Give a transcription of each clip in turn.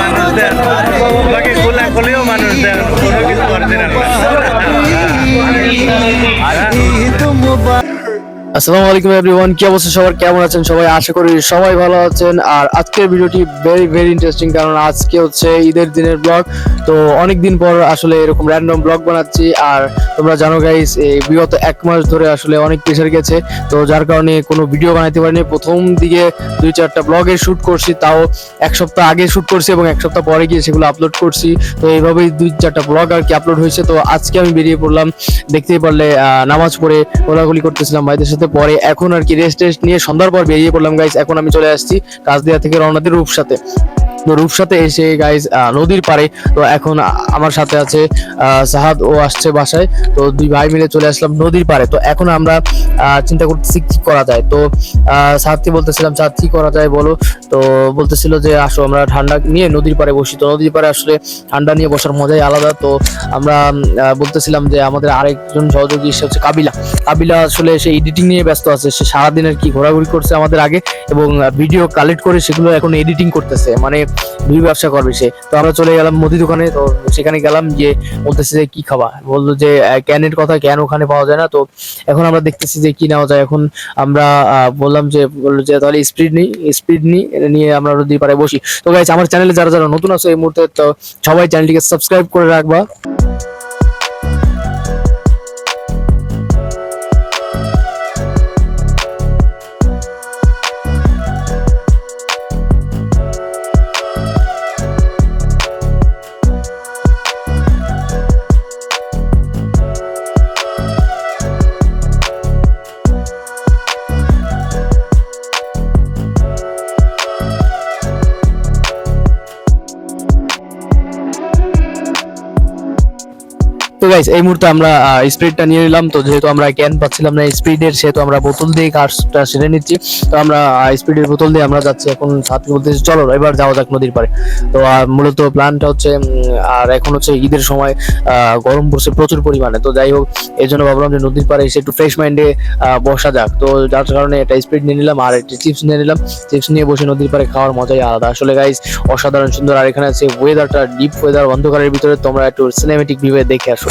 মানুষদের বাকি খোলা খোলেও মানুষদের কোনো কিছু করতে না আসসালামু আলাইকুম এভরিওয়ান কি অবস্থা সবার? কেমন আছেন সবাই? আশা করি সবাই ভালো আছেন। আর আজকের ভিডিওটি ভেরি ভেরি ইন্টারেস্টিং কারণ আজকে হচ্ছে ঈদের দিনের ব্লগ তো অনেক দিন পর আসলে এরকম র্যান্ডম ব্লগ বানাচ্ছি। আর তোমরা জানো গাইস এই বিগত এক মাস ধরে আসলে অনেক প্রেশার গেছে। তো যার কারণে কোনো ভিডিও বানাতে পারিনি। প্রথম দিকে দুই, চারটা ব্লগে শুট করছি, তাও এক সপ্তাহ আগে শুট করছি এবং এক সপ্তাহ পরে গিয়ে সেগুলো আপলোড করছি। তো এইভাবেই দুই, চারটা ব্লগ আর কি আপলোড হয়েছে। তো আজকে আমি বেরিয়ে পড়লাম। দেখতেই পারলে নামাজ পড়ে গোলাগুলি করতেছিলাম ভাইদের সাথে। পরে এখন আর কি রেস্ট টেস্ট নিয়ে সন্ধ্যার পর বেরিয়ে পড়লাম গাইস এখন আমি চলে আসছি কাজ দেওয়া থেকে রওনা দিয়ে রূপসাতে। রূপসাতে এসে গাইজ নদীর পাড়ে, তো এখন আমার সাথে আছে সাহাদ, ও আসছে বাসায়, তো দুই ভাই মিলে চলে আসলাম নদীর পাড়ে, তো এখন আমরা চিন্তা করতেছি কি করা যায়, তো সাহাদকে বলতেছিলাম, সাহাদ, কি করা যায় বলো? তো বলতেছিল যে, আসো, আমরা ঠান্ডা নিয়ে নদীর পাড়ে বসি। তো নদীর পাড়ে আসলে ঠান্ডা নিয়ে বসার মজাই আলাদা, তো আমরা বলতেছিলাম যে, আমাদের আরেকজন সহযোগী সে হচ্ছে কাবিলা। কাবিলা আসলে সে এডিটিং নিয়ে ব্যস্ত আছে, সে সারাদিনের কি ঘোরাঘুরি করছে আমাদের আগে, এবং ভিডিও কালেক্ট করে সেগুলো এখন এডিটিং করতেছে মানে ভিডিও ব্যবসা করবে সে। তো আমরা চলে গেলাম মুদি দোকানে, তো সেখানে গেলাম যে বলতেছে যে, কি খাবা? বলল যে ক্যানের কথা ক্যান ওখানে পাওয়া যায় না। তো এখন আমরা দেখতেছি যে, কি নেওয়া যায়। এখন আমরা বললাম যে, বলল যে, তাহলে স্পিড নিই স্পিড নিই নিয়ে আমরা নদীর পাড়ে বসি। তো গাইজ আমার চ্যানেলে যারা যারা নতুন আছে এই মুহূর্তে, তো সবাই চ্যানেলটিকে সাবস্ক্রাইব করে রাখবা। গাইস এই মুহূর্তে আমরা স্পিডটা নিয়ে নিলাম। তো যেহেতু আমরা ক্যান পাচ্ছিলাম না স্পিডের সেহেতু আমরা বোতল দিয়ে কাজটা সেরে নিচ্ছি। তো আমরা স্পিডের বোতল দিয়ে আমরা যাচ্ছি এখন সাথে বলতেছি চলো, এবার যাওয়া যাক নদীর পাড়ে। তো মূলত প্ল্যানটা হচ্ছে আর এখন হচ্ছে ঈদের সময় গরম পড়ছে প্রচুর পরিমাণে। তো যাই হোক এই জন্য ভাবলাম যে নদীর পাড়ে এসে একটু ফ্রেশ মাইন্ডে বসা যাক। তো যার কারণে একটা স্পিড নিয়ে নিলাম, আর একটি চিপস নিয়ে নিলাম। চিপস নিয়ে বসে নদীর পাড়ে খাওয়ার মজাই আলাদা। আসলে গাইস অসাধারণ সুন্দর, আর এখানে আছে ওয়েদারটা ডিপ ওয়েদার অন্ধকারের ভিতরে তোমরা একটু সিনেমেটিক ভিউয়ে দেখে আসো।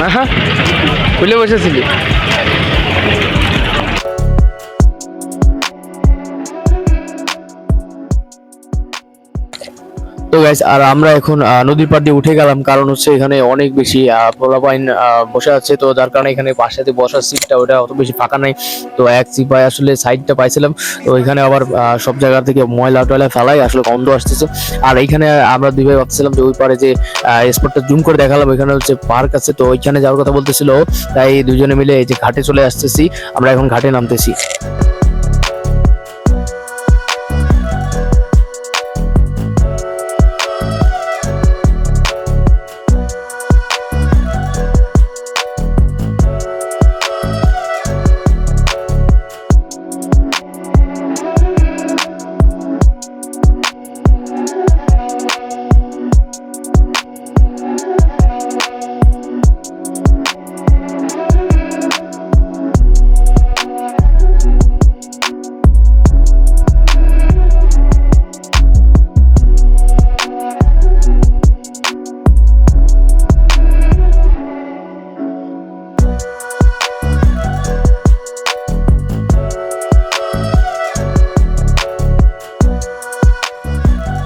হ্যাঁ হ্যাঁ খুলে বসেছিলি। তো গাইস আর আমরা এখন নদীর পাড় দিয়ে উঠে গেলাম। কারণ হচ্ছে এখানে অনেক বেশি পোলাপাইন বসে আছে। তো যার কারণে এখানে পাশাতে বসার সিটটা ওটা অত বেশি ফাঁকা নাই। তো এক সিপাই আসলে সাইডটা পাইছিলাম। তো এখানে আবার সব জায়গা থেকে ময়লা টয়লা ফেলাই আসলে গন্ধ আসতেছে। আর এইখানে আমরা দুই ভাই ভাবছিলাম যে ওই পারে যে স্পটটা জুম করে দেখালাম। ওইখানে হচ্ছে পার্ক আছে। তো ওইখানে যাওয়ার কথা বলতেছিল। তাই দুজনে মিলে এই যে ঘাটে চলে আসতেছি। আমরা এখন ঘাটে নামতেছি।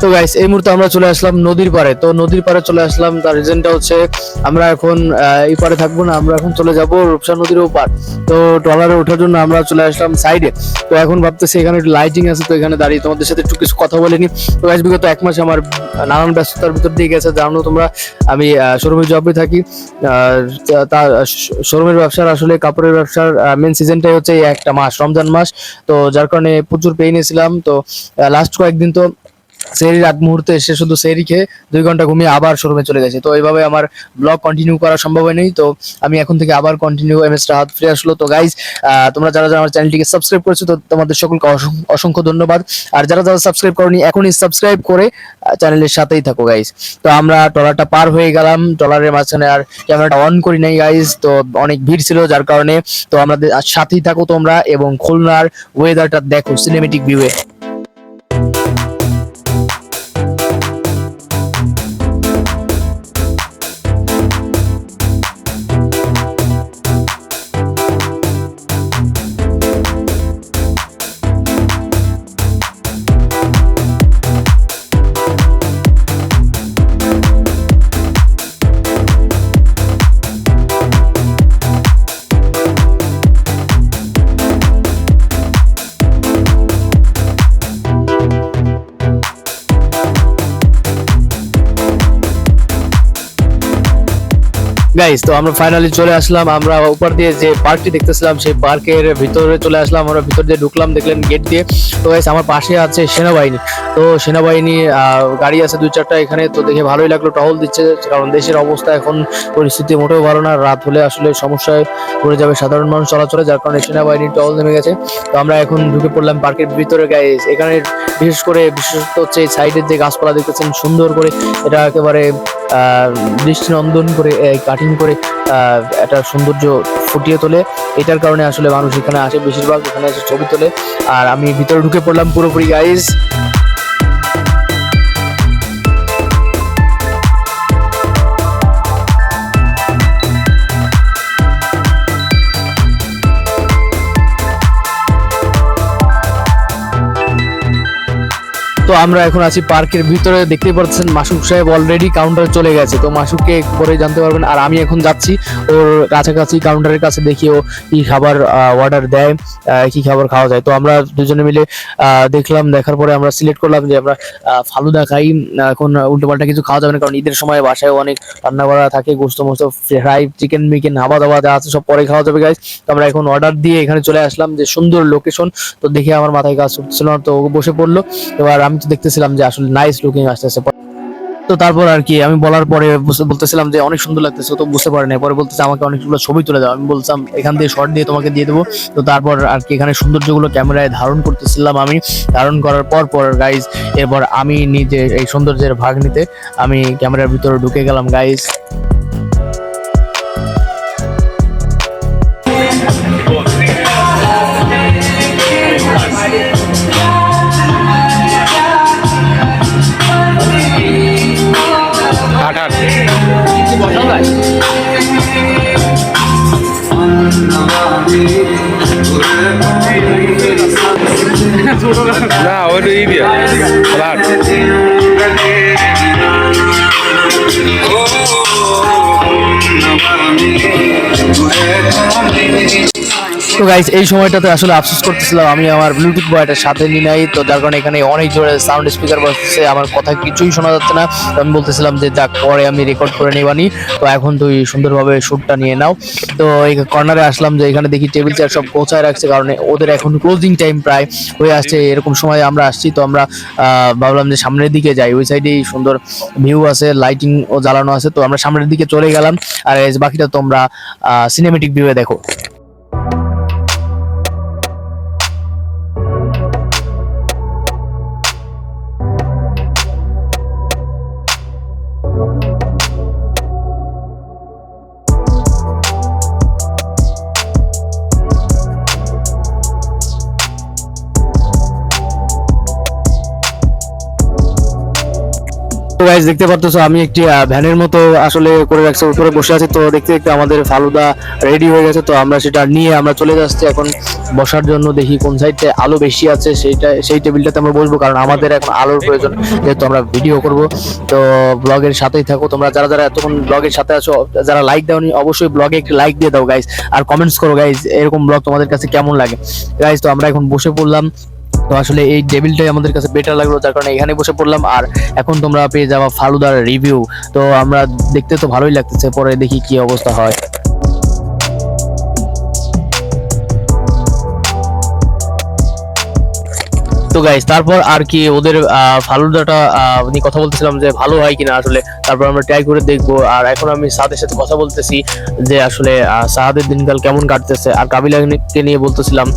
তো গাইস এই মুহূর্তে আমরা চলে আসলাম নদীর পাড়ে। তো নদীর পাড়ে চলে আসলাম, তার রিজনটা হচ্ছে আমরা এখন এই পারে থাকব না, আমরা এখন চলে যাব রূপসা নদীর ওপার। তো ট্রলারে ওঠার জন্য আমরা চলে আসলাম সাইডে তো এখন ভাবতেছি এখানে একটু লাইটিং আছে, তো এখানে দাঁড়িয়ে তোমাদের সাথে একটু কিছু কথা বলে নি। তো গাইস বিগত এক মাস আমার নানান ব্যস্ততার ভিতর দিয়ে গেছে, জানো তোমরা, আমি শোরুমে জবে থাকি। তা- শোরুমের ব্যবসার আসলে কাপড়ের ব্যবসার মেন সিজনটাই হচ্ছে একটা মাস, রমজান মাস। তো যার কারণে প্রচুর পেয়ে নিয়েছিলাম তো লাস্ট কয়েকদিন তো সেরি রাত মুহূর্তে এসে শুধু সেরি খেয়ে দুই ঘণ্টা ঘুমিয়ে আবার শোরুমে চলে গেছে। তো এইভাবে আমার ব্লগ কন্টিনিউ করা সম্ভব হয়নি। তো আমি এখন থেকে আবার কন্টিনিউ এম এস হাত ফিরে আসলো। তো গাইজ তোমরা যারা যারা আমার চ্যানেলটিকে সাবস্ক্রাইব করেছ, তো তোমাদের সকলকে অসংখ্য ধন্যবাদ। আর যারা যারা সাবস্ক্রাইব করনি, এখনই সাবস্ক্রাইব করে চ্যানেলের সাথেই থাকো গাইজ তো আমরা ট্রলারটা পার হয়ে গেলাম। ট্রলারের মাঝখানে আর ক্যামেরাটা অন করি নাই গাইজ তো অনেক ভিড় ছিল যার কারণে। তো আমাদের সাথেই থাকো তোমরা এবং খুলনার ওয়েদারটা দেখো সিনেমেটিক ভিউয়ে গাইস তো আমরা ফাইনালি চলে আসলাম। আমরা উপর দিয়ে যে পার্কটি দেখতেছিলাম, সেই পার্কের ভিতরে চলে আসলাম। আমরা ভিতর দিয়ে ঢুকলাম, দেখলেন গেট দিয়ে। তো গাইস আমার পাশে আছে সেনাবাহিনী। তো সেনাবাহিনী গাড়ি আছে দুই চারটা এখানে। তো দেখে ভালোই লাগল, টহল দিচ্ছে। কারণ দেশের অবস্থা এখন পরিস্থিতি মোটেও ভালো না। রাত হলে আসলে সমস্যায় পড়ে যাবে সাধারণ মানুষ চলাচলে, যার কারণে সেনাবাহিনীর টহল নেমে গেছে। তো আমরা এখন ঢুকে পড়লাম পার্কের ভিতরে গাইস এখানে বিশেষ করে, বিশেষত হচ্ছে সাইডের যে গাছপালা দেখতেছেন, সুন্দর করে এটা একেবারে দৃষ্টিনন্দন করে কাটিং করে একটা সৌন্দর্য ফুটিয়ে তোলে। এটার কারণে আসলে মানুষ এখানে আসে, বেশিরভাগ এখানে এসে ছবি তোলে। আর আমি ভিতরে ঢুকে পড়লাম পুরোপুরি গাইজ তো আমরা এখন আছি পার্কের ভিতরে, দেখতেই পাচ্ছেন মাসুক সাহেব অলরেডি কাউন্টার চলে গেছে। তো মাসুককে পরে জানতে পারবেন, আর আমি এখন যাচ্ছি ওর কাছাকাছি কাউন্টারের কাছে দেখি ও কি খাবার অর্ডার দেয় কি খাবার খাওয়া যায়। তো আমরা দুজনে মিলে দেখলাম, দেখার পরে আমরা সিলেক্ট করলাম যে আমরা ফালুদা খাই। এখন উল্টোপাল্টা কিছু খাওয়া যাবে না, কারণ ঈদের সময় বাসায় অনেক রান্না করা থাকে, গোস্ত মোস্ত ফ্রাই চিকেন মিকেন হাবা দাবা যা আছে সব পরে খাওয়া যাবে গাইজ তো আমরা এখন অর্ডার দিয়ে এখানে চলে আসলাম যে সুন্দর লোকেশন তো দেখে আমার মাথায় কাজ করছিল না, তো বসে পড়ল। এবার আমি দেখতেছিলাম যে আসলে নাইস লুকিং আসতেছে। তো তারপর আর কি, আমি বলার পরে বলতেছিলাম যে অনেক সুন্দর লাগতেছে, তো বুঝতে পারে না পরে বলতেছে, আমাকে অনেকগুলো ছবি তুলে দাও। আমি বলছিলাম, এখান দিয়ে শর্ট দিয়ে তোমাকে দিয়ে দেবো। তো তারপর আর কি, এখানে সৌন্দর্যগুলো ক্যামেরায় ধারণ করতেছিলাম আমি। ধারণ করার পর পর গাইজ এরপর আমি নিজে এই সৌন্দর্যের ভাগ নিতে আমি ক্যামেরার ভিতরে ঢুকে গেলাম গাইজ আমি তো গাইজ এই সময়টাতে আসলে আফসোস করতেছিলাম, আমি আমার ব্লুটুথ বয়টার সাথে নিয়ে নাই, তো যার কারণে এখানে অনেক জোরে সাউন্ড স্পিকার বসতেছে আমার কথা কিছুই শোনা যাচ্ছে না। আমি বলতেছিলাম যে, যাক, পরে আমি রেকর্ড করে নেবানি তো এখন তুই সুন্দরভাবে শ্যুটটা নিয়ে নাও। তো এই কর্নারে আসলাম যে, এখানে দেখি টেবিল চেয়ার সব গোছায় রাখছে, কারণ ওদের এখন ক্লোজিং টাইম প্রায় হয়ে আসছে, এরকম সময় আমরা আসছি, তো আমরা ভাবলাম যে সামনের দিকে যাই। ওই সাইডেই সুন্দর ভিউ আছে লাইটিং ও জ্বালানো আছে, তো আমরা সামনের দিকে চলে গেলাম। আর বাকিটা তোমরা সিনেমেটিক ভিউয়ে দেখো। গাইজ দেখতে পারতেছো, আমি একটি ভ্যানের মতো আসলে করে রাখছি, উপরে বসে আছি। তো দেখতে দেখতে আমাদের ফালুদা রেডি হয়ে গেছে। তো আমরা সেটা নিয়ে আমরা চলে যাচ্ছি এখন। বসার জন্য দেখি কোন সাইডে আলো বেশি আছে, সেইটা, সেই টেবিলটাতে আমরা বসবো। কারণ আমাদের এখন আলোর প্রয়োজন, যেহেতু আমরা ভিডিও করব। তো ব্লগের সাথেই থাকো। তোমরা যারা যারা এতক্ষণ ব্লগের সাথে আছো, যারা লাইক দাওনি, অবশ্যই ব্লগে একটি লাইক দিয়ে দাও গাইজ আর কমেন্টস করো গাইজ এরকম ব্লগ তোমাদের কাছে কেমন লাগে? গাইজ তো আমরা এখন বসে পড়লাম। তো আসলে এই টেবিলটাই আমাদের কাছে বেটার লাগল, যার কারণে এখানে বসে পড়লাম। আর এখন তোমরা পেয়ে যাবা ফালুদার রিভিউ তো আমরা দেখতে তো ভালোই লাগতেছে, পরে দেখি কি অবস্থা হয়। তো গাইস তারপর আর কি ওদের ফালুদাটা নিয়ে কথা বলতেছিলাম যে ভালো হয় কিনা আসলে। তারপর আমরা ট্রাই করে দেখব। আর এখন আমি সাদের সাথে কথা বলতেছি যে আসলে সাহাদের দিনকাল কেমন কাটতেছে। আর কাবিলাকে নিয়ে বলতেছিলাম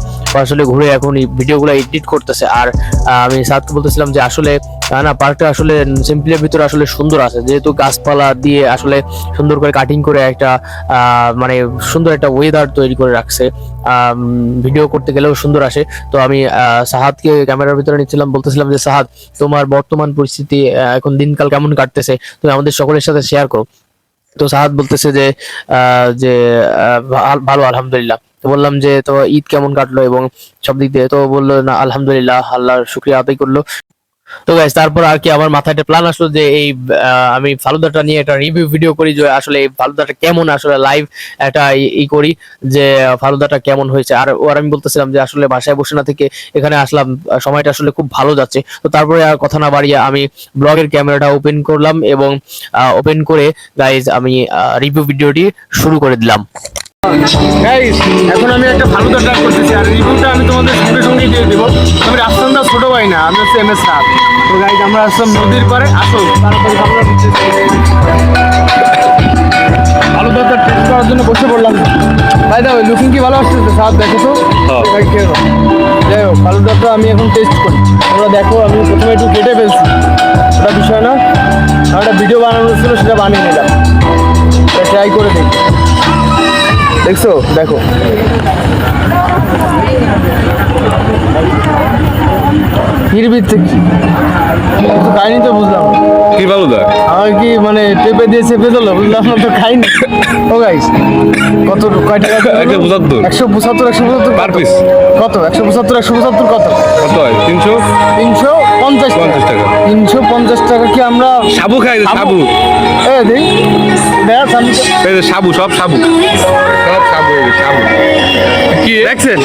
আসলে ঘুরে এখন ভিডিওগুলো এডিট করতেছে। আর আমি সাদকে বলতেছিলাম যে আসলে, না পার্কটা আসলে সিম্পলের ভিতরে আসলে সুন্দর আছে। যেহেতু গাছপালা দিয়ে আসলে সুন্দর করে কাটিং করে একটা মানে সুন্দর একটা ওয়েদার তৈরি করে রাখছে। ভিডিও করতে গেলেও সুন্দর আসে। তো আমি সাহাদকে ক্যামেরার ভিতরে নিচ্ছিলাম, বলতেছিলাম যে, সাহাদ, তোমার বর্তমান পরিস্থিতি এখন দিনকাল কেমন কাটতেছে? তুমি আমাদের সকলের সাথে শেয়ার করো। তো সাহাদ বলতেছে যে যে ভালো, আলহামদুলিল্লাহ। তো বললাম যে, তো ঈদ কেমন কাটলো এবং সব দিক দিয়ে? তো বলল, না, আলহামদুলিল্লাহ, আল্লাহর শুক্রিয়া আদায় করল। তো গাইস তারপর আর কি আমার মাথায় একটা প্ল্যান আসলো যে এই আমি ফালুদাটা নিয়ে একটা রিভিউ ভিডিও করি যে আসলে এই ফালুদাটা কেমন আসলে লাইভ একটা ই- করি, যে ফালুদাটা কেমন হয়েছে। আর ওর আমি বলতেছিলাম যে আসলে বাসায় বসে না থেকে এখানে আসলাম সময়টা আসলে খুব ভালো যাচ্ছে। তো তারপরে আর কথা না বাড়িয়ে আমি ব্লগের ক্যামেরাটা ওপেন করলাম এবং ওপেন করে গাইজ আমি রিভিউ ভিডিওটি শুরু করে দিলাম। গাইস এখন আমি একটা ভালো ট্রাক করতেছি। আর রিভিউটা আমি তোমাদের দিয়ে দেবো। আমি রাস্তান দা ছোট ভাই না আমি হচ্ছে এম এস রাত তো গাইজ আমরা আসলাম নদীর পারে আসো তারপরে দরকার টেস্ট করার জন্য বসে পড়লাম। ভাই দা লুকিং কি ভালো আসছে? সাপ দেখো তো। নাও। যাই হোক ভালো দরকার আমি এখন টেস্ট করি। তোমরা দেখো আমি প্রথমে একটু কেটে ফেলছি। ওটা বিষয় না। একটা ভিডিও বানানো ছিল সেটা বানিয়ে নিলাম। ট্রাই করে দেখি। দেখছ? দেখো। কাহিনি তো বুঝলাম। কি আমার কি মানে দিয়ে চেপে দিল বুঝলাম না তো খাইনি ও গাইস কত কয় টাকা একশো পঁচাত্তর। একশো পঁচাত্তর একশো পঁচাত্তর কত? কত? একশো পঁচাত্তর একশো পঁচাত্তর কত? কত হয়? তিনশো? তিনশো? পঞ্চাশ পঞ্চাশ টাকা। তিনশো পঞ্চাশ টাকা কি আমরা সাবু খাই সাবু। এ আমি যে সাবু সব সাবু। সব সাবু সাবু। কি? দেখছেন?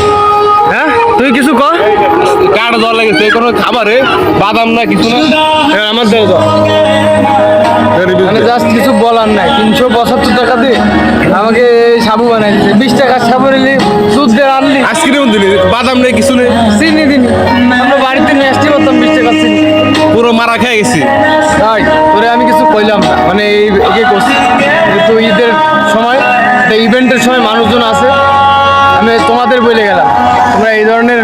হ্যাঁ? তুই কিছু কর কাঠ দর লেগেছে কোনো খাবারে বাদাম না কিছু না? এবার আমার দেও তো মানে জাস্ট কিছু বলার নাই। তিনশো পঁচাত্তর টাকা দিয়ে আমাকে সাবু বানাই দিচ্ছে বিশ টাকার সাবু নিলি দুধ দিয়ে আনলি আইসক্রিম দিলি। বাদাম নেই কিছু নেই। মারা খেয়ে গেছি। তাই তোরে আমি কিছু কইলাম না। মানে এই এগে করছি। যেহেতু ঈদের সময় একটা ইভেন্টের সময় মানুষজন আছে আমি তোমাদের বলে গেলাম। তোমরা এই ধরনের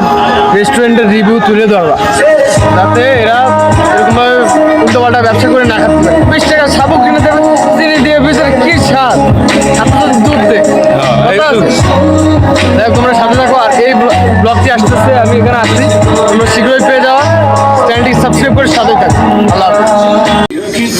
রেস্টুরেন্টের রিভিউ তুলে ধরবা। যাতে এরা এরকমভাবে উল্টোপাল্টা ব্যবসা করে না খাতে পারে বিশ টাকা সাবু কিনে দেবে চিনি দিয়ে ভিতরে কি স্বাদ? দুধ দে। তো। দেখ তোমরা সাথে থাকো। আর এই ব্ল- ব্লগটি আসতেছে আমি এখানে আসছি। তোমরা শীঘ্রই পেয়ে যাওয়া সাবস্ক্রাইব করে সাথে থাকুন। আল্লাহ হাফিজ।